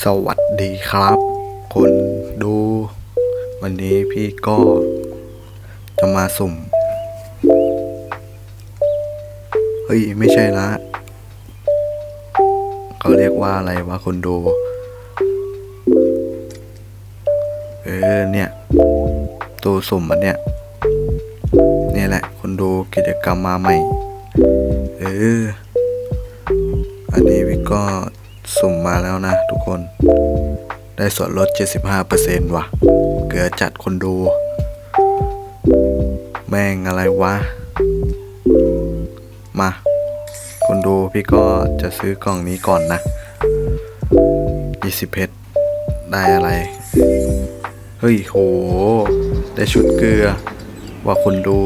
สวัสดีครับ คนดู วันนี้พี่ก็จะมาสุ่ม เฮ้ย ไม่ใช่ละเขาเรียกว่าอะไรวะคนดู เออเนี่ย ตัวสุ่มอันเนี้ยนี่แหละ คนดูกิจกรรมมาใหม่ เออ อันนี้พี่ก็ สุ่มมาแล้วนะทุกคน ได้ส่วนลด 75%ว่ะ เกือจัดคนดู แม่งอะไรวะ มา คนดูพี่ก็จะซื้อกล่องนี้ก่อนนะ 20เพชรได้อะไร เฮ้ยโห ได้ชุดเกลือ ว่าคนดู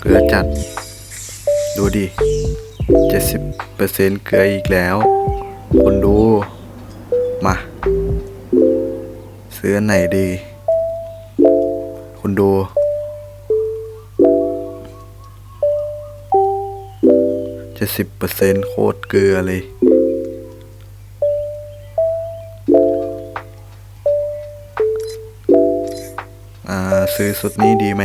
เกลือจัด ดูดิ70%เกลืออีกแล้ว คนดู มา ซื้ออันไหนดีคุณดู70%โคตรเกลือเลย อ่า ซื้อสุดนี้ดีไหม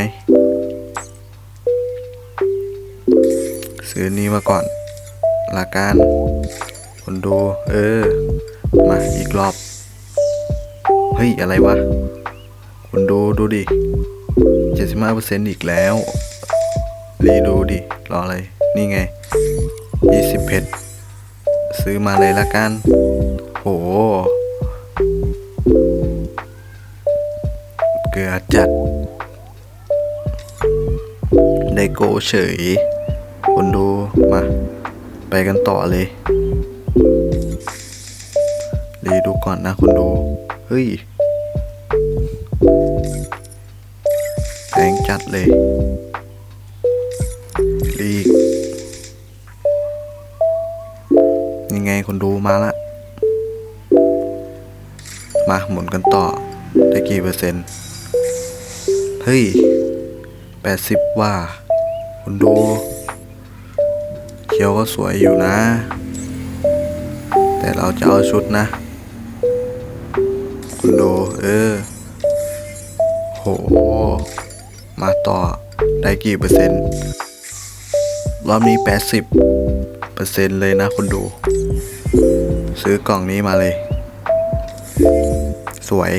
ซื้อนี้มาก่อนละกัน คนดูเออ มาอีกรอบ เฮ้ย อะไรวะ คนดูดูดิ 75%อีกแล้ว รีดูดิ รออะไร นี่ไง 20เพชรซื้อมาเลยละกัน โห เกลือจัด ได้โกเฉย คนดูมา ไปกันต่อเลย รีดูก่อนนะคนดู เฮ้ยแพงจัดเลยรีกยังไงคนดูมาละ มาหมุนกันต่อ ได้กี่เปอร์เซ็นต์ เฮ้ย แปดสิบว่า คนดูเคียวก็สวยอยู่นะ แต่เราจะเอาชุดนะ คุณดูเออ โห มาต่อ ได้กี่เปอร์เซ็นต์ รอบนี้แปดสิบเปอร์เซ็นต์เลยนะคุณดู ซื้อกล่องนี้มาเลย สวย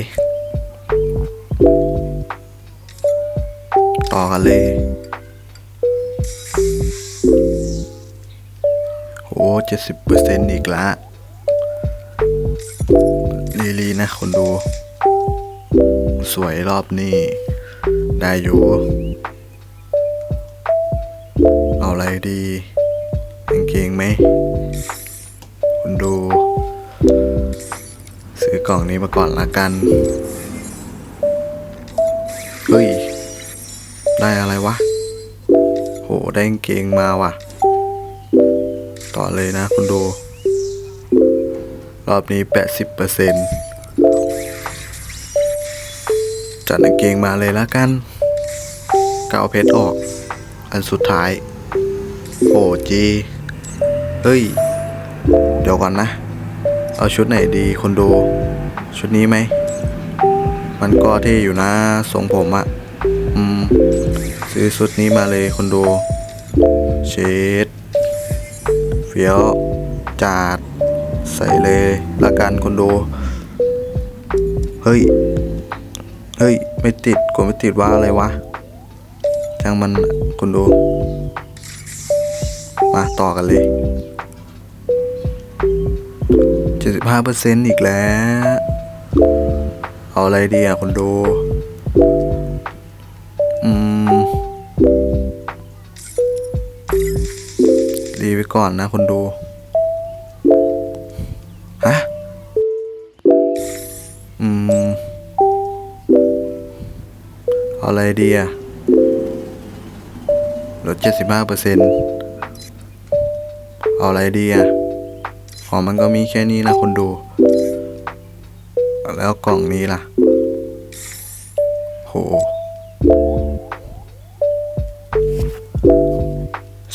ต่อกันเลย โหเจ็ดสิบเปอร์เซ็นต์อีกละลีลี นะคนดู สวยรอบนี้ ได้อยู่ เอาอะไรดีกางเกงไหมคุณดู ซื้อกล่องนี้มาก่อนละกัน เฮ้ย ได้อะไรวะ โห ได้กางเกงมาว่ะ ต่อเลยนะคุณดูรอบนี้ 80%เปอร์เซ็นต์ จัดกางเกงมาเลยละกันเกเอาเพชรออก อันสุดท้าย โอ้จีเฮ้ย เดี๋ยวก่อนนะ เอาชุดไหนดีคนดู ชุดนี้ไหม มันก็เท่อยู่นะทรงผมอะอืม ซื้อชุดนี้มาเลยคนดูเชดเฟี้ยวจาด ใส่เลยละกันคนดู เฮ้ย เฮ้ย ไม่ติดกดไม่ติดว่าอะไรวะช่างมันคนดู มาต่อกันเลย 75%อีกแล้ว เอาอะไรดีอะคนดูอืมรีไว้ก่อนนะคนดู ออะไรดีอะลด 75เปอร์เซ็นต์อาอะไรดีอะของมันก็มีแค่นี้นะคนดู แล้วกล่องนี้ล่ะ โห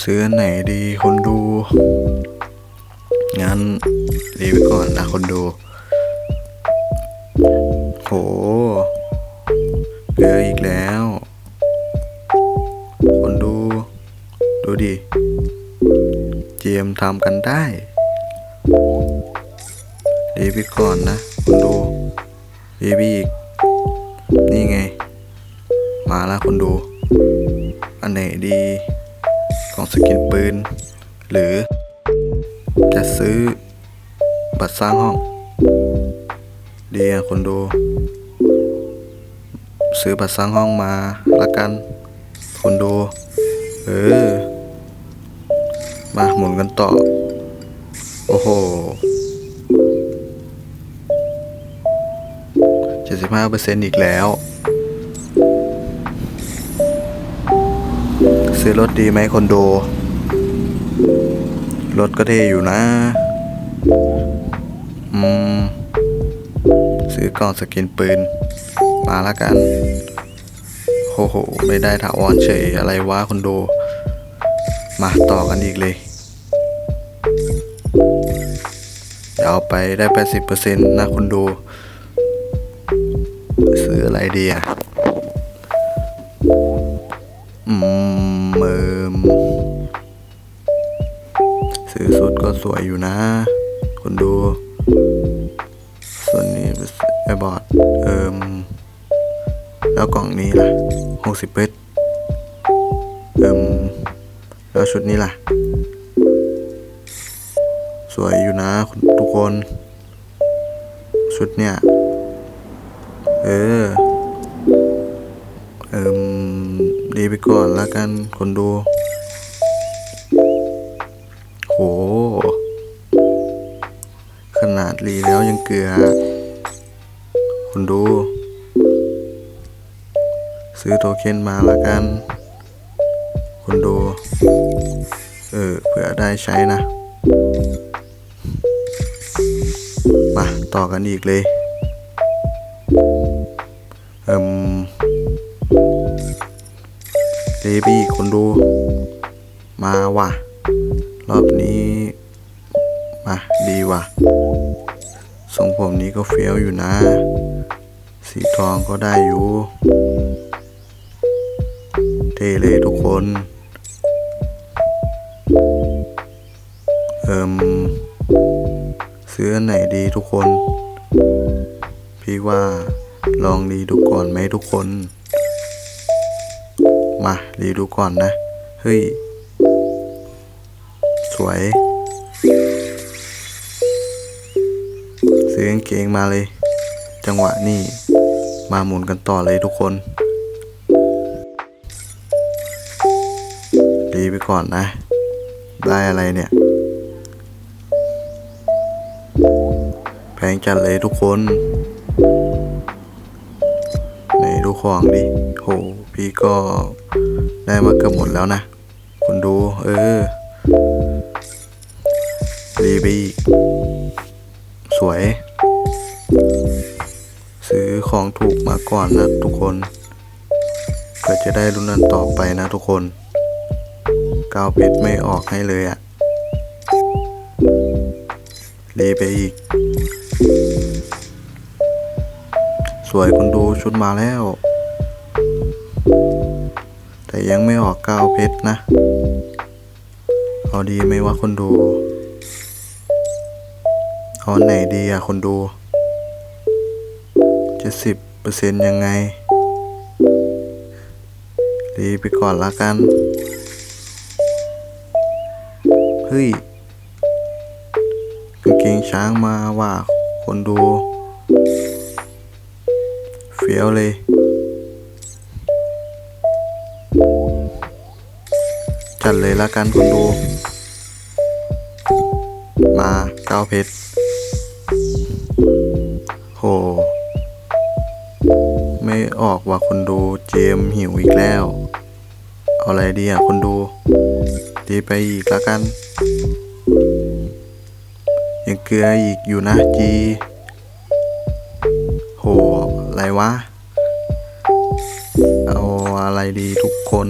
ซื้ออันไหนดีคนดู งั้นรีบไปก่อนนะคนดูเกลืออีก แล้ว คนดู ดูดิ เจมทำกันได้ ดีไปก่อนนะ คนดู ดีไปอีก นี่ไง มาล้วคนดู อันไหนดีกล่องสกินปืน หรือ จะซื้อบัตรสร้างห้อง ดีอะคนดู ซื้อบัตรสร้างห้องมาละกันคนดู เออ มาหมุนกันต่อ โอ้โหเจ็ดสิบห้าเปอร์เซ็นต์อีกแล้ว ซื้อรถดีไหมคนดู รถก็เท่อยู่นะ อืม ซื้อกล่องสกินปืน มาละกันโอ้โห ไม่ได้ถาวรเฉยอะไรวะคนดู มาต่อกันอีกเลยเดี๋ยวเอาไปได้แปดสิบเปอร์เซ็นต์นะคนดู ซื้ออะไรดีอะ อืมเอิมซื้อสุดก็สวยอยู่นะ คนดู ส่วนนี้ไอบอร์ดเอิม แล้วกล่องนี้ล่ะหกสิบเพชรเอิมแล้วชุดนี้ล่ะ สวยอยู่นะคุณทุกคน ชุดเนี่ย เออ เอิมดีไปก่อนละกันคนดู โห ขนาดรีแล้วยังเกลือ ซื้อโทเค็นมาละกัน คุณดู เออเผื่อได้ใช้นะ มาต่อกันอีกเลยเอิมเบบี้คนดู มาว่ะ รอบนี้ มาดีว่ะทรงผมนี้ก็เฟี้ยวอยู่นะ สีทองก็ได้อยู่ ท่เลยทุกคน เอิมซื้ออันไหนดีทุกคน พี่ว่าลองรีดูก่อนไหมทุกคน มารีดูก่อนนะ เฮ้ย สวย ซื้อกางเกงมาเลย จังหวะนี้มาหมุนกันต่อเลยทุกคน ดีไปก่อนนะ ได้อะไรเนี่ย แพงจัดเลยทุกคนไหนดูของดิโห พี่ก็ได้มาเกือบหมดแล้วนะ คุณดู เออ ดีไปอีก สวย ซื้อของถูกมาก่อนนะทุกคนเพื่อจะได้รุ่นนั้นต่อไปนะทุกคน กาวเพชรไม่ออกให้เลยอะ่ะรีไปอีก สวยคนดูชุดมาแล้ว แต่ยังไม่ออกกาวเพชรนะ เอาดีไหมว่าคนดู เอาไหนดีอะคนดูเจ็ดสิบเปอร์เซ็นต์ยังไงดีไปก่อนละกัน เฮ้ยกางเกงช้างมาว่า คนดู เฟี้ยวเลย จัดเลยละกันคนดู มาเก้าเพชรโห ไม่ออกว่าคนดูเจมหิวอีกแล้ว เอาอะไรดีอะคนดู ดีไปอีกละกัน ยังเกลืออีกอยู่นะจีโหอะไรวะ เอาอะไรดีทุกคน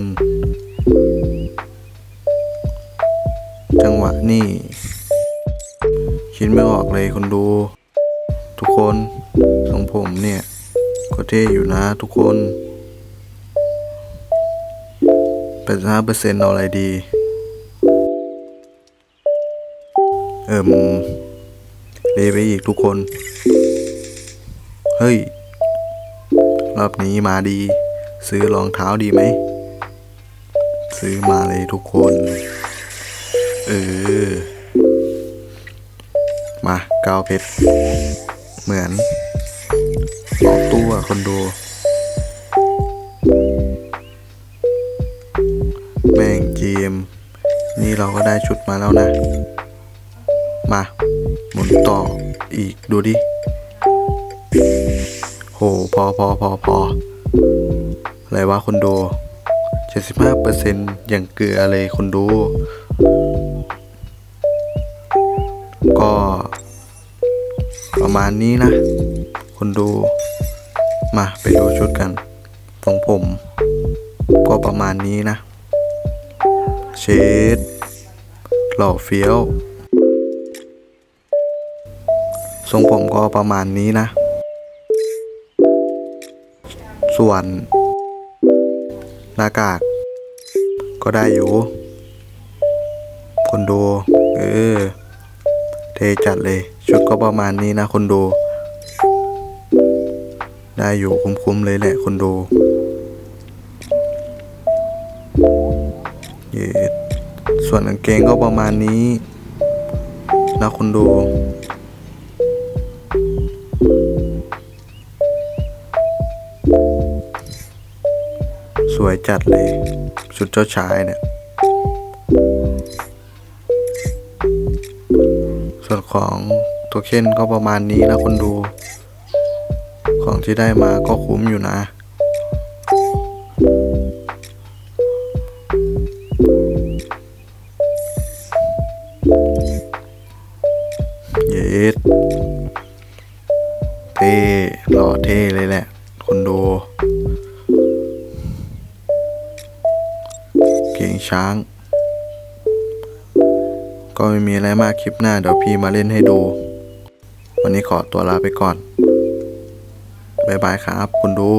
จังหวะนี่คิดไม่ออกเลยคนดู ทุกคนทรงผมเนี่ย ก็เท่อยู่นะทุกคนแปดห้าเปอร์เซ็นต์เอาอะไรดี เอิ่มเลไปอีกทุกคน เฮ้ย รอบนี้มาดี ซื้อรองเท้าดีไหม ซื้อมาเลยทุกคน เออ มาเกาวเพชร เหมือนออกตู้อะคนดูแม่งจีมนี่เราก็ได้ชุดมาแล้วนะ มาหมุนต่ออีกดูดิโหพอพอพอพออะไรวะคนดู 75%อย่างเกลือเลยคนดู ก็ ประมาณนี้นะ คนดู มาไปดูชุดกันของผม ก็ประมาณนี้นะ เชดหล่อเฟี้ยว ทรงผมก็ประมาณนี้นะ ส่วน หน้ากาก ก็ได้อยู่ คนดู เออ เทจัดเลย ชุดก็ประมาณนี้นะ คนดู ได้อยู่คุ้มๆเลยแหละ คนดูเยส่วนกางเกงก็ประมาณนี้นะคนดู วยจัดเลยชุดเจ้าชายเนี่ย ส่วนของตัวเค้นก็ประมาณนี้นะคนดู ของที่ได้มาก็คุ้มอยู่นะ ช้าง ก็ไม่มีอะไรมากคลิปหน้าเดี๋ยวพี่มาเล่นให้ดู วันนี้ขอตัวลาไปก่อน บ๊ายบายครับคุณดู